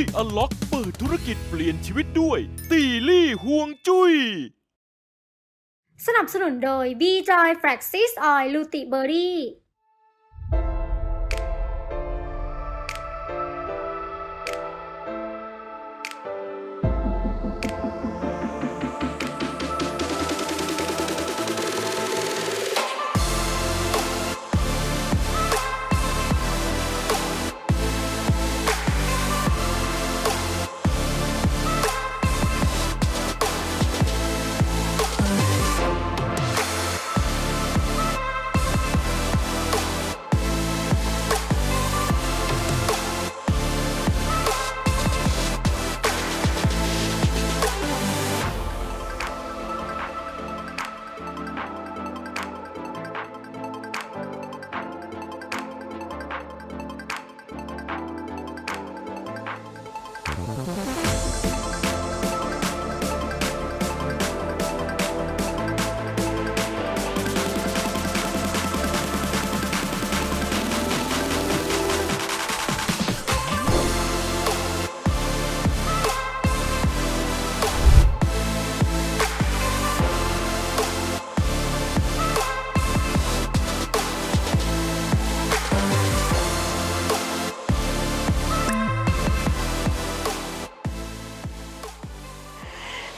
ดิอ l ล็อกเปิดธุรกิจเปลี่ยนชีวิตด้วย ตีลี่ห่วงจุย้ย สนับสนุนโดย B Joy Fraxis Oil l u t i b e r r y Mm-hmm.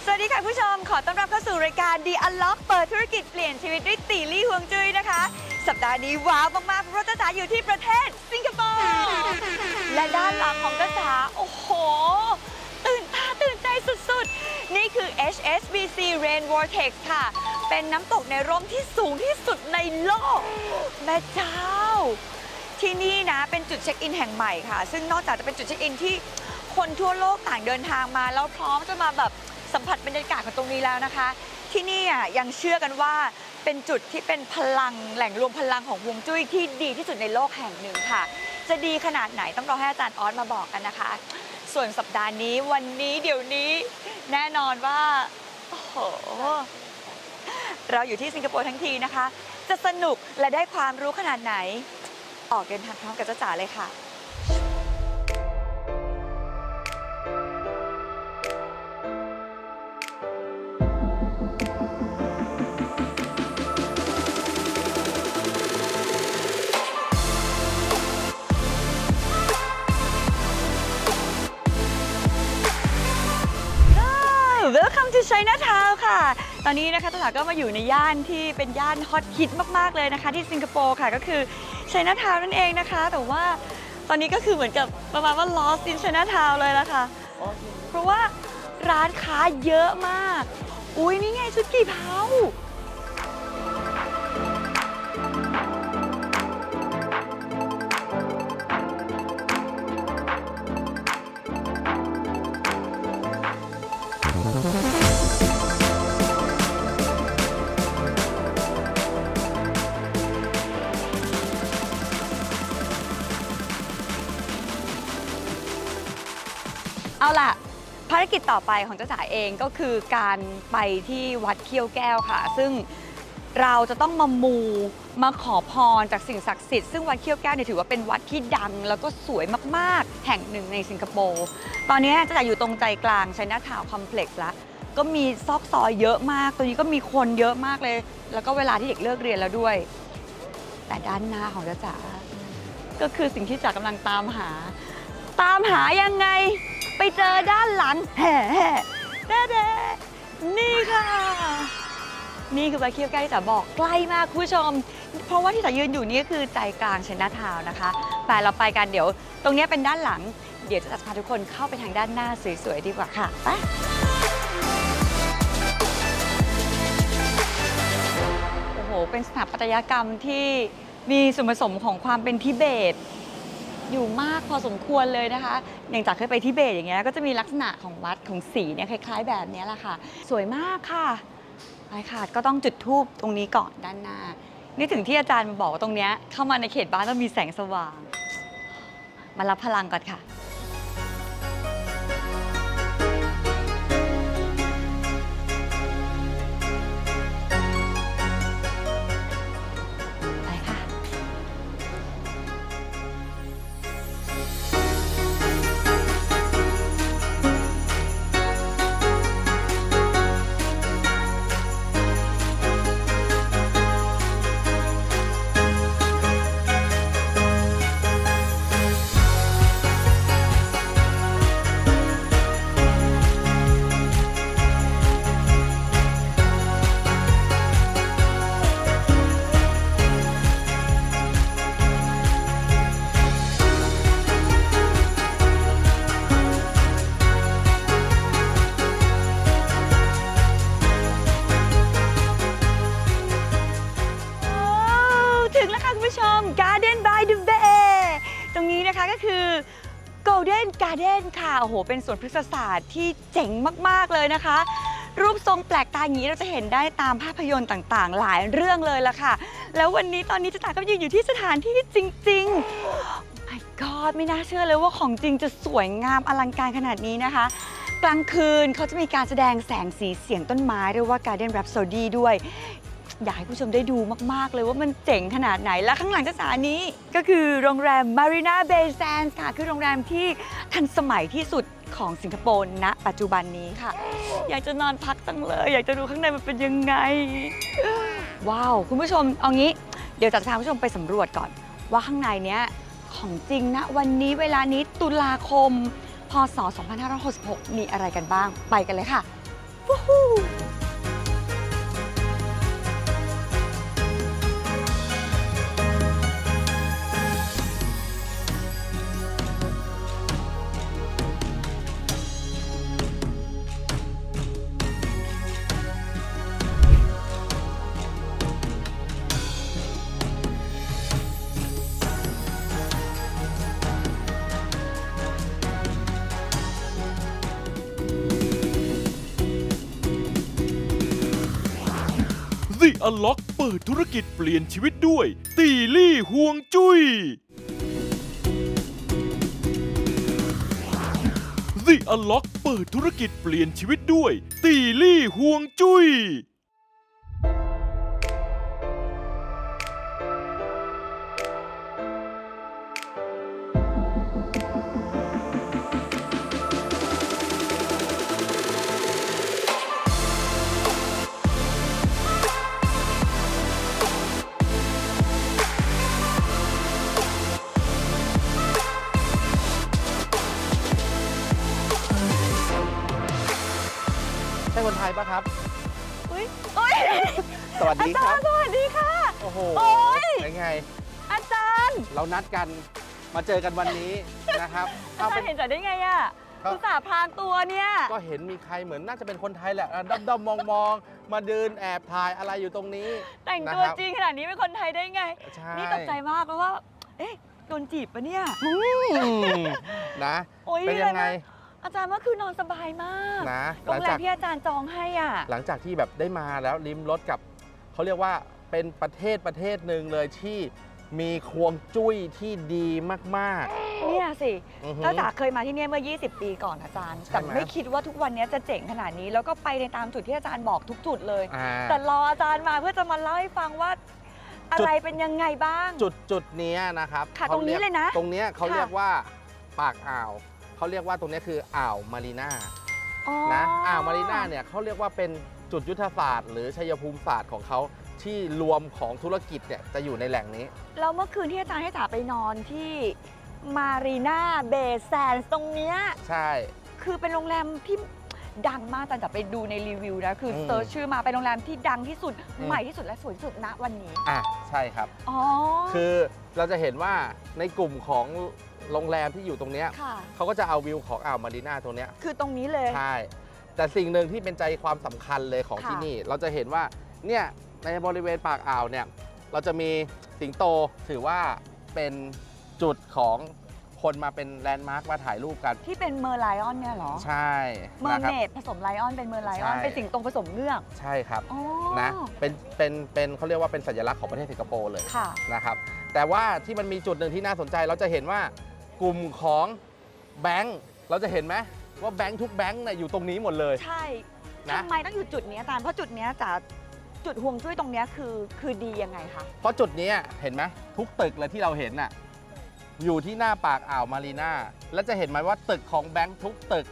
สวัสดีค่ะผู้ชม ขอต้อนรับเข้าสู่รายการ The Unlock เปิดธุรกิจเปลี่ยนชีวิตด้วยตีลี่ฮวงจุ้ยนะคะ สัปดาห์นี้ว้าวมากๆเพราะจ้าจ๋าอยู่ที่ประเทศสิงคโปร์และด้านหลังของจ้าจ๋าโอ้โห ตื่นตาตื่นใจสุดๆ นี่คือ HSBC Rain Vortex ค่ะ เป็นน้ำตกในร่มที่สูงที่สุดในโลก แม่เจ้า ที่นี่นะเป็นจุดเช็คอินแห่งใหม่ค่ะ ซึ่งนอกจากจะเป็นจุดเช็คอินที่คนทั่วโลกต่างเดินทางมาแล้วพร้อมจะมาแบบ สัมผัสบรรยากาศของตรงนี้แล้วนะคะ ที่นี่ยังเชื่อกันว่าเป็นจุดที่เป็นพลังแหล่งรวมพลังของฮวงจุ้ยที่ดีที่สุดในโลกแห่งหนึ่งค่ะ จะดีขนาดไหนต้องรอให้อาจารย์ออสมาบอกกันนะคะ ส่วนสัปดาห์นี้วันนี้เดี๋ยวนี้แน่นอนว่าโอ้โหเราอยู่ที่สิงคโปร์ทั้งทีนะคะ จะสนุกและได้ความรู้ขนาดไหน ออกเดินทางพร้อมกับจ้าจ๋าเลยค่ะ ชัยนาทาวค่ะ ตอนนี้นะคะตลาดก็มาอยู่ในย่านที่เป็นย่านฮอตฮิตมากๆเลยนะคะ ที่สิงคโปร์ค่ะก็คือชัยนาทาวนั่นเองนะคะ แต่ว่าตอนนี้ก็คือเหมือนกับประมาณว่า lost in Chinatown เลยละค่ะ เพราะว่าร้านค้าเยอะมาก อุ้ยนี่ไงชุดกี่เผา กิจต่อไปของเจ้าจ๋าเองก็คือการไปที่วัดเขี้ยวแก้วค่ะ ซึ่งเราจะต้องมามูมาขอพรจากสิ่งศักดิ์สิทธิ์ซึ่งวัดเขี้ยวแก้วเนี่ยถือว่าเป็นวัดที่ดัง แล้วก็สวยมากๆ แห่งหนึ่งในสิงคโปร์ ตอนนี้เจ้าจ๋าอยู่ตรงใจกลางชัยนาทาวคอมเพล็กซ์ละ ก็มีซอกซอยเยอะมาก ตัวนี้ก็มีคนเยอะมากเลย แล้วก็เวลาที่เด็กเลิกเรียนแล้วด้วย แต่ด้านหน้าของเจ้าจ๋าก็คือสิ่งที่จ๋ากำลังตามหา ตามหายังไง ไปเจอด้านหลังแห่แห่แด่แด่นี่ค่ะ นี่คือวัดเคี้ยวใกล้จะบอกใกล้มากคุณผู้ชม เพราะว่าที่จะยืนอยู่นี่ก็คือใจกลางเชนนาทาวน์นะคะแต่เราไปกันเดี๋ยว ตรงนี้เป็นด้านหลัง เดี๋ยวจะพาทุกคนเข้าไปทางด้านหน้าสวยๆดีกว่าค่ะไปโอ้โหเป็นสถาปัตยกรรมที่มีส่วนผสมของความเป็นทิเบต อยู่มากพอสมควรเลยนะคะ อย่างจากเคยไปทิเบตอย่างเงี้ยก็จะมีลักษณะของวัดของสีเนี่ยคล้าย ๆ แบบนี้แหละค่ะ สวยมากค่ะไปค่ะก็ต้องจุดธูปตรงนี้ก่อนด้านหน้า นี่ถึงที่อาจารย์บอกว่าตรงเนี้ยเข้ามาในเขตบ้านต้องมีแสงสว่าง มารับพลังก่อนค่ะ เป็นสวนพฤกษศาสตร์ที่เจ๋งมากๆเลยนะคะ รูปทรงแปลกตาอย่างนี้เราจะเห็นได้ตามภาพยนตร์ต่างๆ หลายเรื่องเลยล่ะค่ะ แล้ววันนี้ตอนนี้จะตาก็ยืนอยู่ที่สถานที่จริง ๆ my god ไม่น่าเชื่อเลยว่าของจริงจะสวยงามอลังการขนาดนี้นะคะกลางคืนเขาจะมีการแสดงแสงสีเสียงต้นไม้เรียกว่า Garden Rhapsody ด้วย อยากให้ผู้ชมได้ดูมาก ๆ เลยว่ามันเจ๋งขนาดไหน และข้างหลังเจ้าสานี้ก็คือโรงแรม Marina Bay Sands ค่ะ คือโรงแรมที่ทันสมัยที่สุดของสิงคโปร์ณปัจจุบันนี้ค่ะ อยากจะนอนพักตั้งเลย อยากจะดูข้างในมันเป็นยังไง ว้าว คุณผู้ชมเอางี้ เดี๋ยวจะพาคุณผู้ชมไปสำรวจก่อน ว่าข้างในเนี้ยของจริงนะวันนี้เวลานี้ตุลาคม พศ 2566 มีอะไรกันบ้างไปกันเลยค่ะ วู้ฮู้ The Unlock เปิดธุรกิจเปลี่ยนชีวิตด้วย ตีลี่ห่วงจุย้ย The Unlock เปิดธุรกิจเปลี่ยนชีวิตด้วย ตีลี่ห่วงจุย้ย คนไทยปะครับ อุ้ยโอ้ยสวัสอาดีคจารัรบ ย์สวัสดีค่ะ โอ้โหโอ๊ย เป็นไง อาจารย์เรานัดกันมาเจอกันวันนี้นะครับอาเอาจารเป็ย์นเห็นจัดได้ไงอะครับ อุตส่าห์พรางตัวเนี่ย ก็เห็นมีใครเหมือนน่าจะเป็นคนไทยแหละด้อมด้อมมองมองๆ มาเดินแอบถ่ายอะไรอยู่ตรงนี้ แต่งนะตัวครับ จริงขนาดนี้เป็นคนไทยได้ไง ใช่นี่ตกใจมากเพราะว่า เอ๊ะโดนจีบปะเนี่ย อืมนะ โอ๊ยเป็นยังไงอะไรนะ อาจารย์เมื่อคืนนอนสบายมากนะโรหลังงแรจากมที่อาจารย์จองให้อะ หลังจากที่แบบได้มาแล้วริมรถกับเขาเรียกว่าเป็นประเทศประเทศหนึ่งเลยที่มีควงจุ้ยที่ดีมากเนี่ยสิๆอือหือถ้าจ๋าเคยมาที่เนี่ยเมื่อ 20 ปีก่อนอาจารย์ ใช่แต่ไหม ไม่คิดว่าทุกวันนี้จะเจ๋งขนาดนี้ แล้วก็ไปในตามจุดที่อาจารย์บอกทุกจุดเลย อ่า แต่รออาจารย์มาเพื่อจะมาเล่าให้ฟังว่า อะไรเป็นยังไงบ้าง จุดจุดเนี้ยนะครับค่ะขาตรงนี้รีกเลยนะตรงเนี้ยเขาค่ะ เรียกว่าปากอ่าว เขาเรียกว่าตรงเนี้ยคืออ่าวมารีนาอ๋อนะอ่าวมารีนาเนี่ยเขาเรียกว่าเป็นจุดยุทธศาสตร์ หรือชัยภูมิศาสตร์ของเขาที่รวมของธุรกิจเนี่ยจะอยู่ในแหล่งนี้ แล้วเมื่อคืนที่อาจารย์ให้จ๋าไปนอนที่มารีนาเบย์แซนตรงเนี้ยใช่ คือเป็นโรงแรมที่ดังมากอาจารย์จ๋าไปดูในรีวิวนะ คืออืมเซิร์ชชื่อมาเป็นโรงแรมที่ดังที่สุดอืม ใหม่ที่สุดและสวยที่สุดณวันนี้อะใช่ครับ อ๋อ คือเราจะเห็นว่าในกลุ่มของ โรงแรมที่อยู่ตรงเนี้ยค่ะ เขาก็จะเอาวิวของอ่าวมารีนาตรงเนี้ยคือตรงนี้เลย ใช่แต่สิ่งหนึ่งที่เป็นใจความสำคัญเลยของค่ะ ที่นี่ เราจะเห็นว่าเนี่ยในบริเวณปากอ่าวเนี่ยเราจะมีสิงโตถือว่าเป็นจุดของคนมาเป็นแลนด์มาร์คมาถ่ายรูปกัน ที่เป็นเมอร์ไลออนเนี่ยเหรอ ใช่เมอนะร์ครัเมดผสมไลออนเป็นเมอร์ไลออนใช่ เป็นสิงโตผสมเงือกใช่ครับ อ๋อนะเป็นเป็นเป็นเขาเรียกว่าเป็นสัญลักษณ์ของประเทศสิงคโปร์เลยค่ะ นะครับแต่ว่าที่มันมีจุดหนึ่งที่น่าสนใจเราจะเห็นว่า กลุ่มของแบงค์เราจะเห็นไหมว่าแบงค์ทุกแบงค์เนี่ยอยู่ตรงนี้หมดเลย ใช่นะ ทำไมต้องอยู่จุดนี้อาจารย์เพราะจุดเนี้ยจ๋าจุดห่วงจุ้ยตรงเนี้ยคือคือดียังไงคะเพราะจุดเนี้ยเห็นไหมทุกตึกเลยที่เราเห็นน่ะอยู่ที่หน้าปากอ่าวมารีนาแล้วจะเห็นไหมว่าตึกของแบงค์ทุกตึก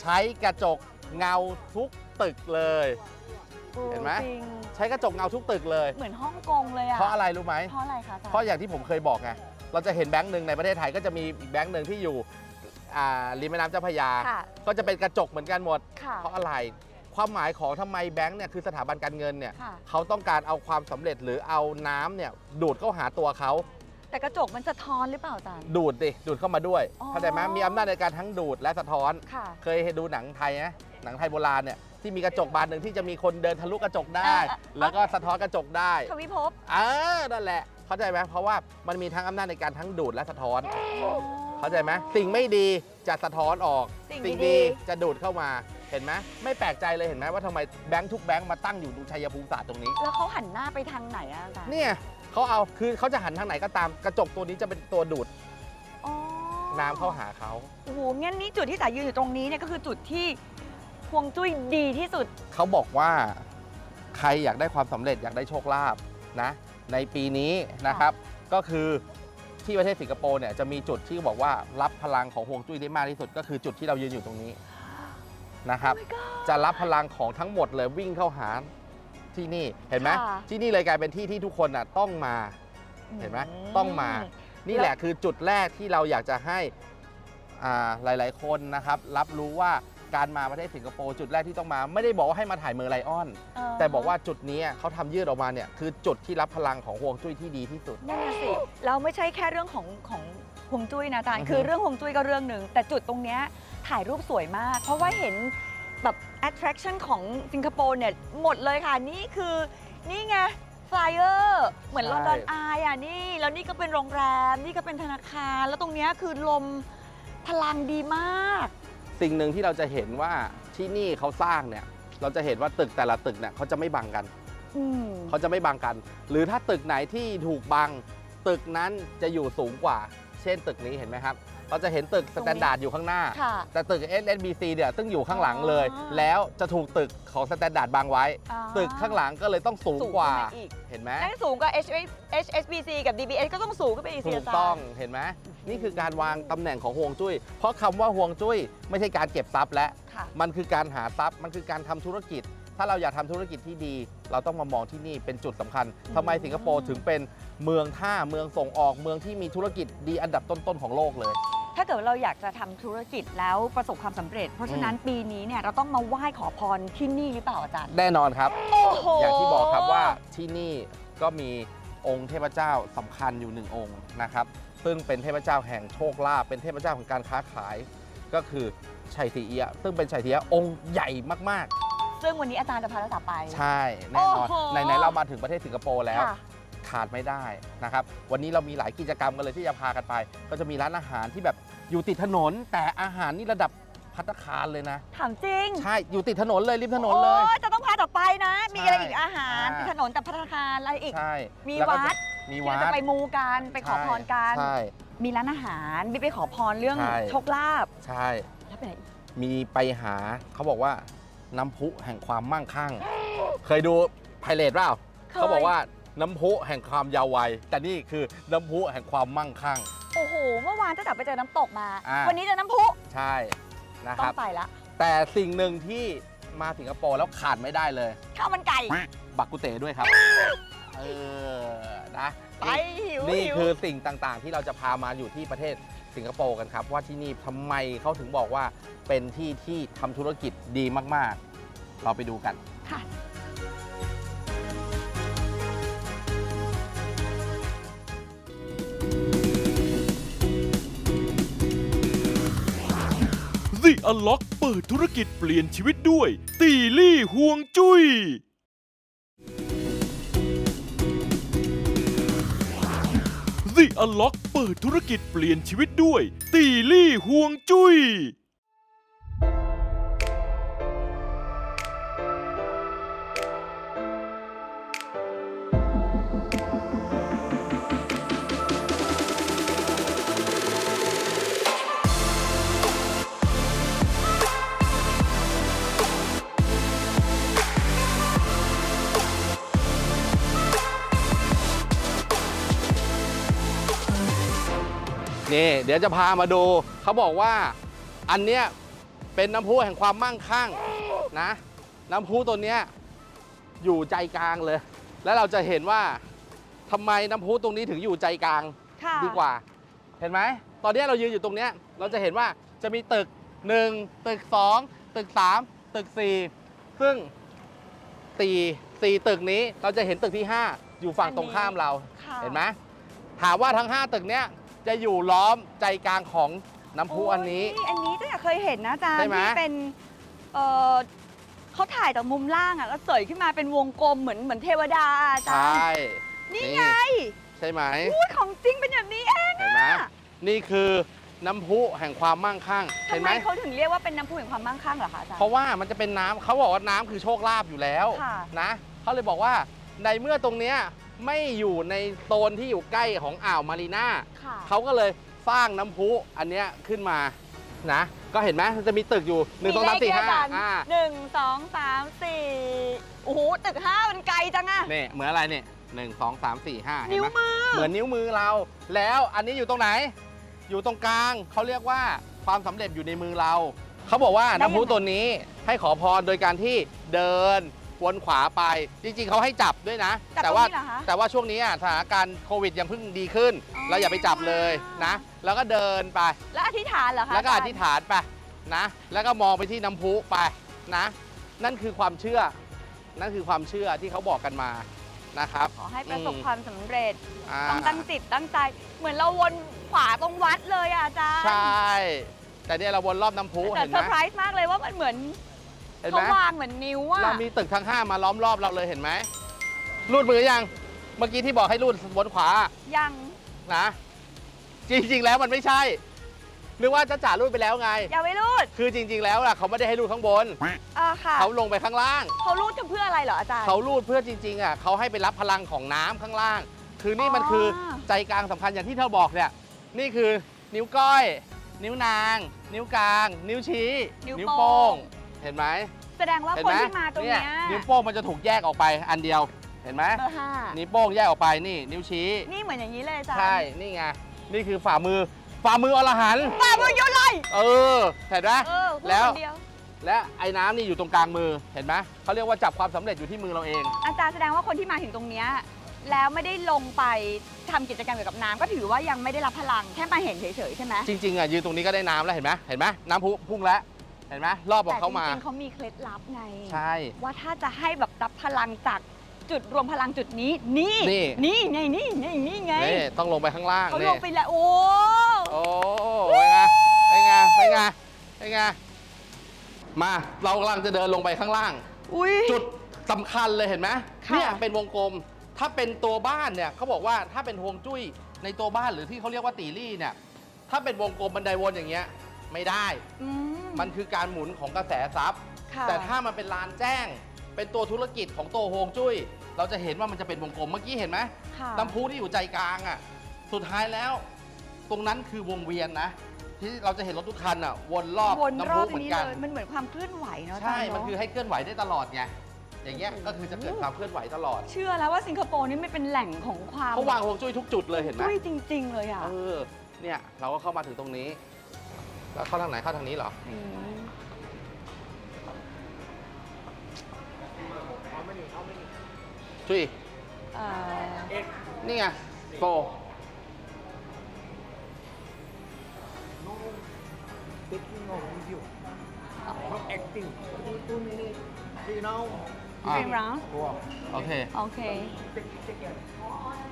ใช้กระจกเงาทุก ตึกเลย เห็นไหม จริงใช้กระจกเงาทุกตึกเลย เหมือนฮ่องกงเลยอะเพราะอะไรรู้ไหม เพราะอะไรคะอาจารย์เพราะอย่างที่ผมเคยบอกไง เราจะเห็นแบงค์หนึ่งในประเทศไทยก็จะมีอีกแบงค์หนึ่งที่อยู่อ่าริมแม่น้ำเจ้าพระยา ค่ะก็จะเป็นกระจกเหมือนกันหมด ค่ะ เพราะอะไร ความหมายของทำไมแบงค์เนี่ยคือสถาบันการเงินเนี่ยค่ะ เขาต้องการเอาความสำเร็จหรือเอาน้ำเนี่ยดูดเข้าหาตัวเขา แต่กระจกมันสะท้อนหรือเปล่าอาจารย์ ดูดดิ ดูดเข้ามาด้วย อ๋อ เข้าใจไหมมีอำนาจในการทั้งดูดและสะท้อน ค่ะ เคยเห็นดูหนังไทยไหม หนังไทยโบราณเนี่ยที่มีกระจกบานหนึ่งที่จะมีคนเดินทะลุกระจกได้ เออเออ แล้วก็สะท้อนกระจกได้ทวิภพเออนั่นแหละ เข้าใจไหมเพราะว่ามันมีทั้งอำนาจในการทั้งดูดและสะท้อน เข้าใจไหมสิ่งไม่ดีจะสะท้อนออกสิ่งดีๆจะดูดเข้ามาเห็นไหมไม่แปลกใจเลยเห็นไหมว่าทำไมแบงค์ทุกแบงค์มาตั้งอยู่ตรงชัยภูมิศาสตร์ตรงนี้ แล้วเขาหันหน้าไปทางไหนอะอาจารย์เนี่ยเขาเอาคือเขาจะหันทางไหนก็ตามกระจกตัวนี้จะเป็นตัวดูดอ๋อน้ำเข้าหาเขา โอ้โหงั้นนี่จุดที่สายยืนอยู่ตรงนี้เนี่ยก็คือจุดที่ห่ วงจุ้ยดีที่สุด เขาบอกว่าใครอยากได้ความสำเร็จอยากได้โชคลาภนะ ในปีนี้นะครับ ก็คือที่ประเทศสิงคโปร์เนี่ยจะมีจุดที่บอกว่ารับพลังของห่วงจุ้ยได้มากที่สุด ก็คือจุดที่เรายืนอยู่ตรงนี้นะครับ จะรับพลังของทั้งหมดเลยวิ่งเข้าหาที่นี่เห็นไหมค่ะ ที่นี่เลยกลายเป็นที่ที่ทุกคนน่ะต้องมา เห็นไหมต้องมา นี่แหละคือจุดแรกที่เราอยากจะให้อ่าหลาย ๆ คนนะครับ รับรู้ว่า การมาประเทศสิงคโปร์จุดแรกที่ต้องมา ไม่ได้บอกว่าให้มาถ่ายเมอร์ไลออน เแต่บอกว่าจุดนี้เขาทำยืดออกมาเนี่ยคือจุดที่รับพลังของห่วงจุ้ยที่ดีที่สุด นั่นน่ะสิเราไม่ใช่แค่เรื่องของของฮวงจุ้ยนะอาจารอืย์อฮึ คือเรื่องฮวงจุ้ยก็เรื่องหนึ่ง แต่จุดตรงเนี้ยถ่ายรูปสวยมาก เพราะว่าเห็นแบบ attraction ของสิงคโปร์เนี่ยหมดเลยค่ะ นี่คือนี่ไง flyer เหมือนลอนดอนอายอะนี่ แล้วนี่ก็เป็นโรงแรม นี่ก็เป็นธนาคาร แล้วตรงเนี้ยคือลมพลังดีมาก สิ่งหนึ่งที่เราจะเห็นว่าที่นี่เขาสร้างเนี่ย เราจะเห็นว่าตึกแต่ละตึกเนี่ยเขาจะไม่บังกัน อืมเขาจะไม่บังกัน หรือถ้าตึกไหนที่ถูกบัง ตึกนั้นจะอยู่สูงกว่า เช่นตึกนี้เห็นไหมครับ เราจะเห็นตึกสแตนดาร์ดอยู่ข้างหน้า ค่ะแต่ตึก SSBC เนี่ยซึ่งอยู่ข้างหลังเลย อ๋อ แล้วจะถูกตึกของสแตนดาร์ดบังไว้ อ่าตึกข้างหลังก็เลยต้องสูงสูงกว่า ขึ้นไปอีก เห็นไหมนั่นสูงกว่า HSBC กับ DBS ก็ต้องสูงขึ้นไปอีกสิถูอากจารย์ ต้องเห็นไหมนี่คือการวางตำแหน่งของห่วงจุ้ย เพราะคำว่าห่วงจุ้ยไม่ใช่การเก็บทรัพย์และ ค่ะ มันคือการหาทรัพย์ มันคือการทำธุรกิจ ถ้าเราอยากทำธุรกิจที่ดี เราต้องมามองที่นี่เป็นจุดสำคัญทำไมสิงคโปร์ถึงเป็นเมืองท่าเมืองส่งออกเมืองที่มีธุรกิจดีอันดับต้นๆของโลกเลย ถ้าเกิดว่าเราอยากจะทำธุรกิจแล้วประสบความสำเร็จ เพราะฉะนั้นปีนี้เนี่ยเราต้องมาไหว้ขอพรที่นี่หรือเปล่าอาจารย์ แน่นอนครับ โอ้โหอย่างที่บอกครับว่าที่นี่ก็มีองค์เทพเจ้าสำคัญอยู่หนึ่งองค์นะครับ ซึ่งเป็นเทพเจ้าแห่งโชคลาภเป็นเทพเจ้าของการค้าขาย ก็คือชัยตีเอียะซึ่งเป็นชัยตีเอียะองค์ใหญ่มากซึ่งวันนี้อาจารย์จะพาเราสาวไป ๆ ใช่แน่นอนโอ้โห ไหนๆเรามาถึงประเทศสิงคโปร์แล้ว ค่ะ ขาดไม่ได้นะครับ วันนี้เรามีหลายกิจกรรมกันเลยที่จะพากันไป ก็จะมีร้านอาหารที่แบบ อยู่ติดถนนแต่อาหารนี่ระดับพัตตาคารเลยนะ ถามจริงใช่อยู่ติดถนนเลยริมถนนเลย โอ้จะต้องพาต่อไปนะ มีอะไรอีกใช่อาหารอ่า มีถนนแต่พัฒนาคารอะไรอีก ใช่มีแล้วก็วัดจะมีที่วัเราดจะไปมูกันไปขอพรกัน ใช่ มีร้านอาหารมีไปขอพรเรื่องใช่ โชคลาภใช่ แล้วไปไหนอีกมีไปหาเขาบอกว่าน้ำพุแห่งความมั่งคั่ง เคยดูไพเรตเปล่าเขาบอกว่าน้ำพุแห่งความยาววัยแต่นี่คือน้ำพุแห่งความมั่งคั่ง โอ้โห เมื่อวานจะจับไปเจอน้ำตกมา อ่า วันนี้เจอน้ำพุใช่นะต้คอรับ งไปละแต่สิ่งหนึ่งที่มาสิงคโปร์แล้วขาดไม่ได้เลย ข้าวมันไก่ บักกุเตด้วยครับ เออ นะไปหิวนี่หิวคือสิ่งต่างๆ ที่เราจะพามาอยู่ที่ประเทศสิงคโปร์กันครับ ว่าที่นี่ทำไมเขาถึงบอกว่าเป็นที่ที่ทำธุรกิจดีมากๆ เราไปดูกัน ค่ะ อัลล็อกเปิดธุรกิจเปลี่ยนชีวิตด้วย ตีลี่ห่วงจุย้ย Unlock เปิดธุรกิจเปลี่ยนชีวิตด้วย ตีลี่ห่วงจุย้ย นี่เดี๋ยวจะพามาดู เขาบอกว่าอันเนี้ยเป็นน้ำพุแห่งความมั่งคั่งนะ น้ำพุตัวเนี้ยอยู่ใจกลางเลย แล้วเราจะเห็นว่าทำไมน้ำพุตรงนี้ถึงอยู่ใจกลางค่ะดีกว่า เห็นไหม ตอนนี้เรายืนอยู่ตรงเนี้ยเราจะเห็นว่าจะมีตึก 1 ตึก 2 ตึก 3 ตึก 4 ซึ่งสี่สี่ตึกนี้เราจะเห็นตึกที่ 5 อยู่ฝั่งตรงข้ามเรา ค่ะ เห็นไหมถามว่าทั้ง 5 ตึกเนี้ย จะอยู่ล้อมใจกลางของน้ำพุอันนี้ โยอันนี้ก็อยากเคยเห็นนะอาจารย์ใช่ไหม ที่เป็นเออเขาถ่ายจากมุมล่างอะแล้วเสยขึ้นมาเป็นวงกลมเหมือนเหมือนเทวดาอาใชจารย์่นี่ไงใช่ไหมพูดของจริงเป็นแบบนี้เองเห็นไหมนี่คือน้ำพุแห่งความมั่งคั่งทำเห็นไมไหมเขาถึงเรียกว่าเป็นน้ำพุแห่งความมั่งคั่งเหรอคะอาจารย์ เพราะว่ามันจะเป็นน้ำเขาบอกว่าน้ำคือโชคลาภอยู่แล้วค่ะ นะเขาเลยบอกว่าในเมื่อตรงเนี้ยไม่อยู่ในโซนที่อยู่ใกล้ของอ่าวมารีนาค่ะ เขาก็เลยสร้างน้ำพุอันเนี้ยขึ้นมานะ ก็เห็นไหมมันจะมีตึกอยู่1 2 3 4 5อ่าหนึ่งสองสามสี่โอ้โหตึกห้ามันไกลจังอะเนี่ยเหมือนอะไรเนี่ยหนึ่งสองสามสี่ห้าเห็นนิ้วไหม มือ เหมือนนิ้วมือเรา แล้วอันนี้อยู่ตรงไหน อยู่ตรงกลาง เขาเรียกว่าความสำเร็จอยู่ในมือเรา เขาบอกว่าน้ำพุตัวนี้ให้ขอพรโดยการที่เดิน วนขวาไป จริง ๆเขาให้จับด้วยนะ จับแต่ตรงว่านี้เหรอคะแต่ว่าช่วงนี้อะสถานการณ์โควิดยังเพิ่งดีขึ้น อ๋อ เราอย่าไปจับเลยนะ แล้วก็เดินไป แล้วอธิษฐานเหรอคะแล้วก็อจรย์ธิษฐานไปนะ แล้วก็มองไปที่น้ำพุไปนะ นั่นคือความเชื่อ นั่นคือความเชื่อที่เขาบอกกันมานะครับขอให้ประสบอืมความสำเร็จ อ่าต้องตั้งจิตตั้งใจ เหมือนเราวนขวาตรงวัดเลยอะอาจารย์ใช่ แต่เนี่ยเราวนรอบน้ำพุแต่เห็นเซไหอมร์ไพรส์มากเลยว่ามันเหมือน เห็นไหเขามวางเหมือนนิ้วอะเรามีตึกทั้งห้ามาล้อมรอบเราเลยเห็นไหมรูดมือยัง เมื่อกี้ที่บอกให้รูดวนขวายัง นะ จริง ๆ แล้วมันไม่ใช่นึกว่าจะจ่ารูดไปแล้วไง อย่าไปรูดคือจริง ๆ แล้วล่ะเขาไม่ได้ให้รูดข้างบน เออค่ะ เขาลงไปข้างล่าง เขารูดกันเพื่ออะไรเหรออาจารย์ เขารูดเพื่อจริงๆอะเขาให้ไปรับพลังของน้ำข้างล่าง คือนี่มันคืออใจกลางสำคัญอย่างที่เธอบอกเนี่ย นี่คือนิ้วก้อย นิ้วนาง นิ้วกลาง นิ้วชี้นิ้วนิ้วโป้โป้งง เห็นไหมแสดงว่าเห็นคนไหมที่มาตรงเนี้ยนิ้วโป้งมันจะถูกแยกออกไปอันเดียว เห็นไหมเบอร์ห้านิ้วโป้งแยกออกไปนี่ นิ้วชี้ นี่เหมือนอย่างนี้เลยอาจารย์ใช่ นี่ไง นี่คือฝ่ามือ ฝ่ามืออรหันต์ป่ามือเยอะเลยเออ เห็นไหม เออพูดแล้ว คนเดียวและไอ้น้ำนี่อยู่ตรงกลางมือ เห็นไหมเขาเรียกว่าจับความสำเร็จอยู่ที่มือเราเอง อาจารย์แสดงว่าคนที่มาถึงตรงเนี้ยแล้วไม่ได้ลงไปทำกิจกรรมเกี่ยวกับน้ำก็ถือว่ายังไม่ได้รับพลังแค่มาเห็นเฉยๆใช่ไหมจริงๆอะยืนตรงนี้ก็ได้น้ำแล้วเห็นไหมเห็นไหมน้ำพุพุ่งแล้วเห็นไหมรอบขอแต่งเขามาจริงๆเขามีเคล็ดลับไง ใช่ ว่าถ้าจะให้แบบรับพลังจากจุดรวมพลังจุดนี้ นี่ นี่ นี่ไงนี่ไงนี่ไงนี่ต้องลงไปข้างล่างเขานี่ลงไปแล้วโอ้โอ้เป็นไงเป็นไงเป็นไงเป็นไงมาเรากำลังจะเดินลงไปข้างล่างอุ้ยจุดสำคัญเลยเห็นไหมค่ะเนี่ยเป็นวงกลมถ้าเป็นตัวบ้านเนี่ยเขาบอกว่าถ้าเป็นฮวงจุ้ยในตัวบ้านหรือที่เขาเรียกว่าตีรี่เนี่ย ถ้าเป็นวงกลมบันไดวนอย่างเงี้ย ไม่ได้อื มันคือการหมุนของกระแสทรัพย์ ค่ะแต่ถ้ามันเป็นลานแจ้ง เป็นตัวธุรกิจของตัวฮวงจุ้ย เราจะเห็นว่ามันจะเป็นวงกลมเมื่อกี้เห็นไหมค่ะน้ำพุที่อยู่ใจกลางอะ สุดท้ายแล้ว ตรงนั้นคือวงเวียนนะ ที่เราจะเห็นรถทุกคันอะวนรอบวนน้ำรพุอบเหมือนนี้กัน เลยมันเหมือนความเคลื่อนไหวเนาะอาจารใช่ย์มันเนาะคือให้เคลื่อนไหวได้ตลอดไง อย่างเงี้ยก็คือจะเกิดความเคลื่อนไหวตลอดเชื่อแล้วว่าสิงคโปร์นี่ไม่เป็นแหล่งของความเขาวางฮวงจุ้ยทุกจุดเลยเห็นไหมจุ้ยจริง ๆ เลยอะ เออ เนี่ย เราก็เข้ามาถึงตรงนี้ แล้วเข้าทางไหนเข้าทางนี้เหรอมจุ้ยเอ่อนี่ไงโฟ taking of video, not acting. Two, two minutes, you know. อะ Three rounds โอเคโอเค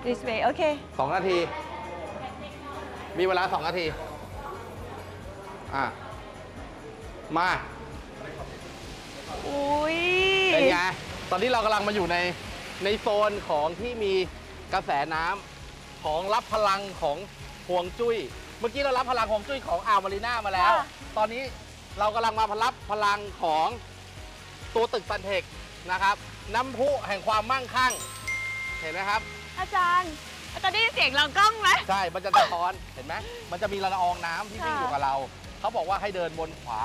this way โอเคสองนาที มีเวลาสองนาที อะ มาอุ้ยเป็นไงตอนนี้เรากำลังมาอยู่ในในโซนของที่มีกระแสน้ำของรับพลังของห่วงจุ้ย เมื่อกี้เรารับพลังห่วงจุ้ยของอ่าวมารีน่ามาแล้วค่ะตอนนี้เรากำลังมารับพลังของตัวตึกซันเทคนะครับ น้ำพุแห่งความมั่งคั่ง เห็นไหมครับ อาจารย์อาจารย์ได้ยินเสียงเรากล้องไหมใช่ มันจะสะท้อน เห็นไหมมันจะมีละอองน้ำที่วิ่งค่ะอยู่กับเรา เขาบอกว่าให้เดินบนขวา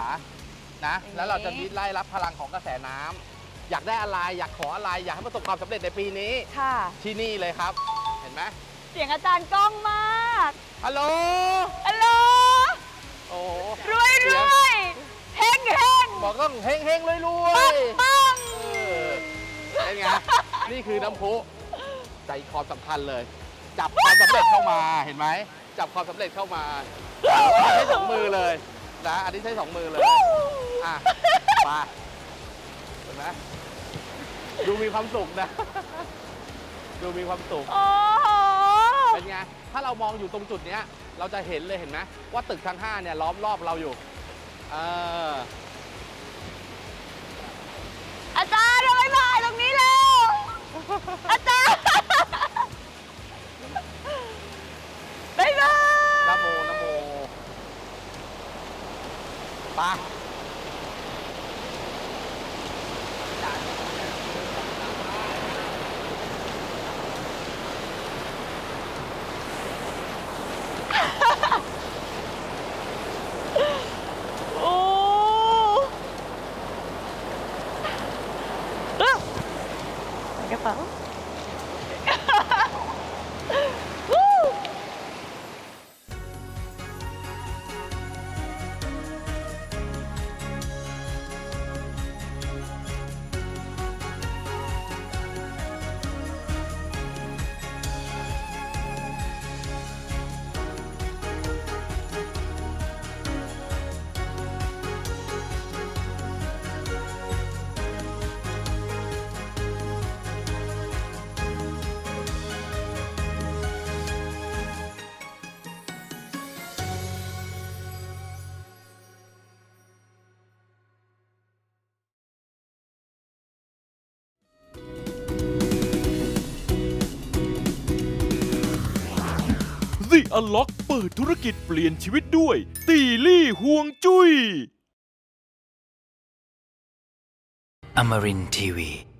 นะอย่างนี้แล้วเราจะไล่รับพลังของกระแสน้ำอยากได้อะไรอยากขออะไรอยากให้ประสบความสำเร็จในปีนี้ ค่ะ ที่นี่เลยครับ เห็นไหมเสียงอาจารย์กล้องมากฮัลโหลฮัลโหลโอ้โหรวยรเสียงวยเฮงเฮงบอกต้องเฮงเฮงรวยรวปัยงปังเออเป็นไงนี่คือน้ำพุใจคอสำคัญเลย จับความสำเร็จเข้ามาเห็นไหมจับความสำเร็จเข้ามาอันนี้ ใช้สองมือเลยนะอันนี้ใช้สองมือเลยอะไปเห็นไหมดูมีความสุขนะ ดูมีความสุข โอ้โห เป็นไง ถ้าเรามองอยู่ตรงจุดเนี้ย เราจะเห็นเลยเห็นไหมว่าตึกทั้งห้าเนี่ยล้อมรอบเราอยู่ เออ อาจารย์เราไปถ่ายตรงนี้แล้ว อาจารย์บ๊ายบาย นะโมนะโม ไป อล็อกเปิดธุรกิจเปลี่ยนชีวิตด้วย ตีลี่ห่วงจุ้ย Amarin Tiwi.